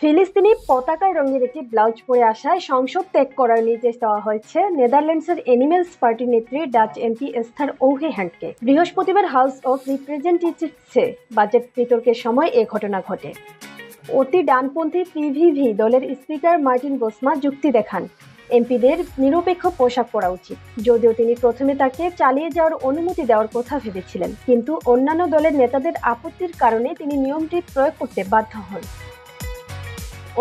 ফিলিস্তিনি পতাকায় রঙের একটি ব্লাউজ পরে আসায় সংসদ ত্যাগ করার নির্দেশ দেওয়া হয়েছে। নেদারল্যান্ডসের এনিমেলস পার্টির নেত্রী, ডাচ এমপি এস্থার ওহে হ্যান্ডকে বৃহস্পতিবার হাউস অফ রিপ্রেজেন্টেটিভসে বাজেট বিতর্কের সময় এ ঘটনা ঘটে। অতি ডানপন্থী পিভিভি দলের স্পিকার মার্টিন বোসমা যুক্তি দেখান, এমপিদের নিরপেক্ষ পোশাক পরা উচিত। যদিও তিনি প্রথমে তাকে চালিয়ে যাওয়ার অনুমতি দেওয়ার কথা ভেবেছিলেন, কিন্তু অন্যান্য দলের নেতাদের আপত্তির কারণে তিনি নিয়মটি প্রয়োগ করতে বাধ্য হন।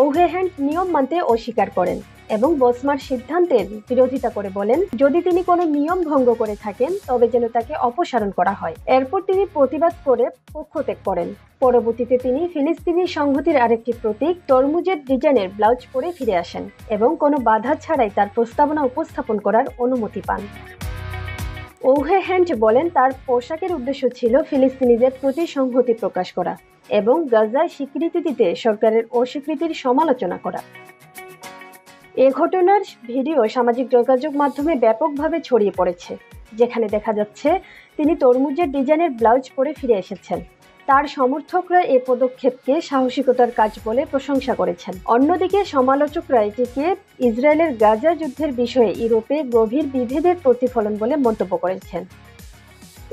ওহেহ্যান্ড নিয়ম মানতে অস্বীকার করেন এবং বসমার সিদ্ধান্তের বিরোধিতা করে বলেন, যদি তিনি কোনো নিয়ম ভঙ্গ করে থাকেন, তবে যেন তাকে অপসারণ করা হয়। এরপর তিনি প্রতিবাদ করে পক্ষত্যাগ করেন। পরবর্তীতে তিনি ফিলিস্তিনি সংহতির আরেকটি প্রতীক, তরমুজের ডিজাইনের ব্লাউজ পরে ফিরে আসেন এবং কোনো বাধা ছাড়াই তার প্রস্তাবনা উপস্থাপন করার অনুমতি পান। ওহে হ্যান্ড বলেন, তার পোশাকের উদ্দেশ্য ছিল ফিলিস্তিনিদের প্রতি সংহতি প্রকাশ করা এবং গাজায় স্বীকৃতি দিতে সরকারের অস্বীকৃতির সমালোচনা করা। এ ঘটনার ভিডিও সামাজিক যোগাযোগ মাধ্যমে ব্যাপকভাবে ছড়িয়ে পড়েছে, যেখানে দেখা যাচ্ছে তিনি তরমুজের ডিজাইনের ব্লাউজ পরে ফিরে এসেছেন। তার সমর্থকরা এ পদক্ষেপকে সাহসিকতার কাজ বলে প্রশংসা করেছেন। অন্যদিকে সমালোচকরা এটিকে ইসরায়েলের গাজা যুদ্ধের বিষয়ে ইউরোপে গভীর বিভেদের প্রতিফলন বলে মন্তব্য করেছেন।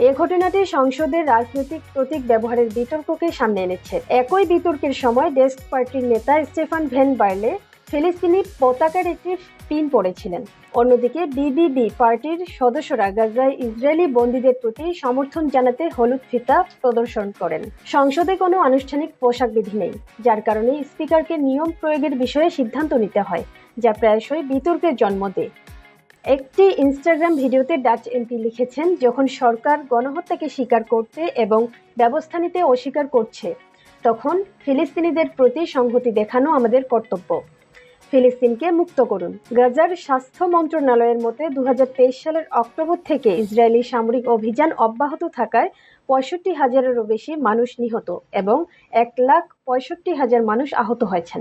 এ ঘটনাটি সংসদের রাজনৈতিক প্রতীক ব্যবহারের বিতর্ককে সামনে এনেছে। একই বিতর্কের সময় ডেস্ক পার্টির নেতা স্টেফান ভেন বার্লে ফিলিস্তিনি পতাকার একটি পিন পড়েছিলেন। অন্যদিকে বিবিবি পার্টির সদস্যরা গাজায় ইসরায়েলি বন্দীদের প্রতি সমর্থন জানাতে হলুদ ফিতা প্রদর্শন করেন। সংসদে কোনো আনুষ্ঠানিক পোশাক বিধি নেই, যার কারণে স্পিকারকে নিয়ম প্রয়োগের বিষয়ে সিদ্ধান্ত নিতে হয়, যা প্রায়শই বিতর্কের জন্ম দেয়। একটি ইনস্টাগ্রাম ভিডিওতে ডাচ এমপি লিখেছেন, যখন সরকার গণহত্যাকে স্বীকার করতে এবং ব্যবস্থা নিতে অস্বীকার করছে, তখন ফিলিস্তিনিদের প্রতি সংহতি দেখানো আমাদের কর্তব্য। ফিলিস্তিনকে মুক্ত করুন। গাজার স্বাস্থ্য মন্ত্রণালয়ের মতে দু হাজার তেইশ সালের অক্টোবর থেকে ইসরায়েলি সামরিক অভিযান অব্যাহত থাকায় পঁয়ষট্টি হাজারেরও বেশি মানুষ নিহত এবং এক লাখ পঁয়ষট্টি হাজার মানুষ আহত হয়েছেন।